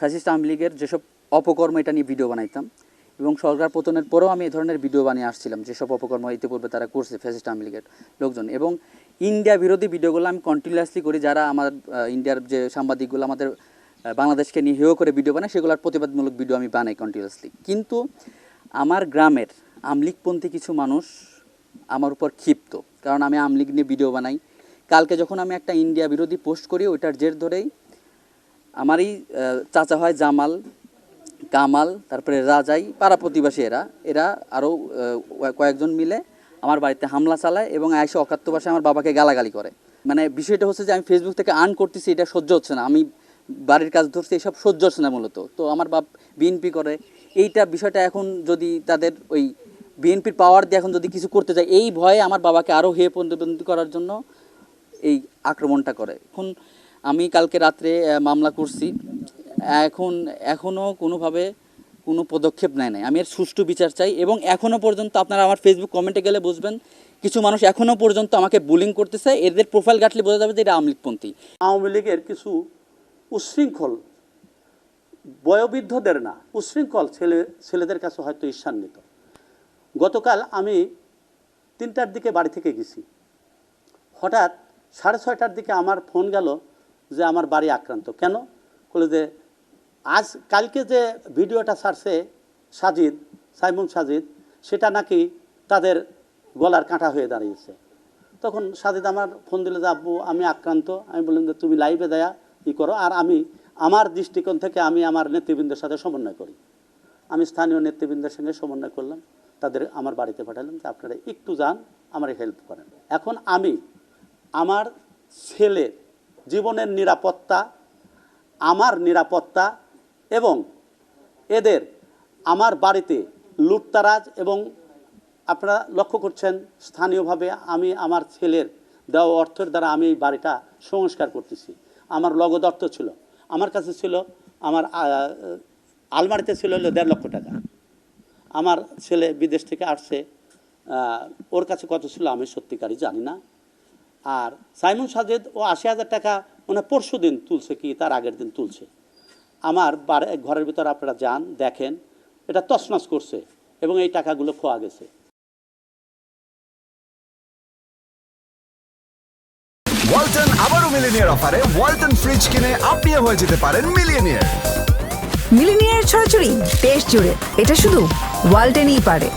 Fascist Awami লীগের যেসব অপকর্ম এটা নিয়ে ভিডিও বানাইতাম, এবং সরকার পতনের পরেও আমি এই ধরনের ভিডিও বানিয়ে আসছিলাম, যেসব অপকর্ম ইতিপূর্বে তারা করছে ফ্যাসিস্ট আওয়ামী লীগের লোকজন। এবং ইন্ডিয়া বিরোধী ভিডিওগুলো আমি কন্টিনিউয়াসলি করি, যারা আমার ইন্ডিয়ার যে সাংবাদিকগুলো আমাদের বাংলাদেশকে নিয়ে হেয় করে ভিডিও বানায়, সেগুলোর প্রতিবাদমূলক ভিডিও আমি বানাই কন্টিনিউয়াসলি কিন্তু আমার গ্রামের আমলিগপন্থী কিছু মানুষ আমার উপর ক্ষিপ্ত, কারণ আমি আমলিগ নিয়ে ভিডিও বানাই। কালকে যখন আমি একটা ইন্ডিয়া বিরোধী পোস্ট করি, ওইটার জের ধরেই আমারই চাচা হয় জামাল, কামাল, তারপরে রাজাই, পাড়া প্রতিবাসী এরা। এরা আরও কয়েকজন মিলে আমার বাড়িতে হামলা চালায় এবং আয়সা অকাত্য ভাষায় আমার বাবাকে গালাগালি করে। মানে বিষয়টা হচ্ছে যে আমি ফেসবুক থেকে আর্ন করতেছি, এটা সহ্য হচ্ছে না। আমি বাড়ির কাজ ধরছি, এসব সহ্য হচ্ছে না মূলত। তো আমার বাপ বিএনপি করে। এইটা বিষয়টা এখন যদি তাদের ওই বিএনপির পাওয়ার দিয়ে এখন যদি কিছু করতে যায় এই ভয়ে আমার বাবাকে আরও হেয় প্রতিবন্ধী করার জন্য এই আক্রমণটা করে। এখন আমি কালকে রাত্রে মামলা করছি। এখন এখনও কোনোভাবে কোনো পদক্ষেপ নেয় নাই। আমি এর সুষ্ঠু বিচার চাই এবং এখনও পর্যন্ত আপনারা আমার ফেসবুক কমেন্টে গেলে বুঝবেন, কিছু মানুষ এখনও পর্যন্ত আমাকে বুলিং করতেছে। এদের প্রোফাইল ঘাটলে বোঝা যাবে যে এটা আমলিকপন্থী। আওয়ামী লীগের কিছু উচ্ছৃঙ্খল বয়োবৃদ্ধদের না উচ্ছৃঙ্খল ছেলে, ছেলেদের কাছে হয়তো ঈর্ষান্বিত। গতকাল আমি তিনটার দিকে বাড়ি থেকে গেছি। হঠাৎ সাড়ে ছয়টার দিকে আমার ফোন গেল যে আমার বাড়ি আক্রান্ত। কেন? বলে যে, আজ কালকে যে ভিডিওটা ছাড়ছে সাজিদ, সাইমুন সাজিদ, সেটা নাকি তাদের গলার কাঁটা হয়ে দাঁড়িয়েছে। তখন সাজিদ আমার ফোন দিলে যে, আব্বু, আমি আক্রান্ত। আমি বললাম যে, তুমি লাইভে দেয়া ই করো। আর আমি, আমার দৃষ্টিকোণ থেকে আমি আমার নেতৃবৃন্দের সাথে সমন্বয় করি। আমি স্থানীয় নেতৃবৃন্দের সঙ্গে সমন্বয় করলাম। তাদের আমার বাড়িতে পাঠালাম যে, আপনারা একটু যান, আমার হেল্প করেন। এখন আমি, আমার ছেলের জীবনের নিরাপত্তা, আমার নিরাপত্তা এবং এদের আমার বাড়িতে লুটতারাজ এবং আপনারা লক্ষ্য করছেন স্থানীয়ভাবে আমি আমার ছেলের দেওয়া অর্থের দ্বারা আমি এই বাড়িটা সংস্কার করতেছি। আমার লগদ অর্থ ছিল। আমার কাছে ছিল আমার আলমারিতে ছিল দেড় লক্ষ টাকা। আমার ছেলে বিদেশ থেকে আসছে ওর কাছে কত ছিল আমি সত্যিকারই জানি না। আর সাইমন সাজেদ ও আশি হাজার টাকা মানে পরশু দিন তুলছে কি তার আগের দিন তুলছে। আমার বাড়ি ঘরের ভিতর আপনারা যান দেখেন এটা তছনছ করছে এবং এই টাকাগুলো খোয়া গেছে। ওয়ালটন আবারও মিলিনিয়ার অফারে ওয়ালটন ফ্রিজ কিনে আপনিও হয়ে যেতে পারেন মিলিয়নিয়ার। মিলিনিয়ার ছড়াছড়ি দেশ জুড়ে। এটা শুধু ওয়ালটেনই পারে।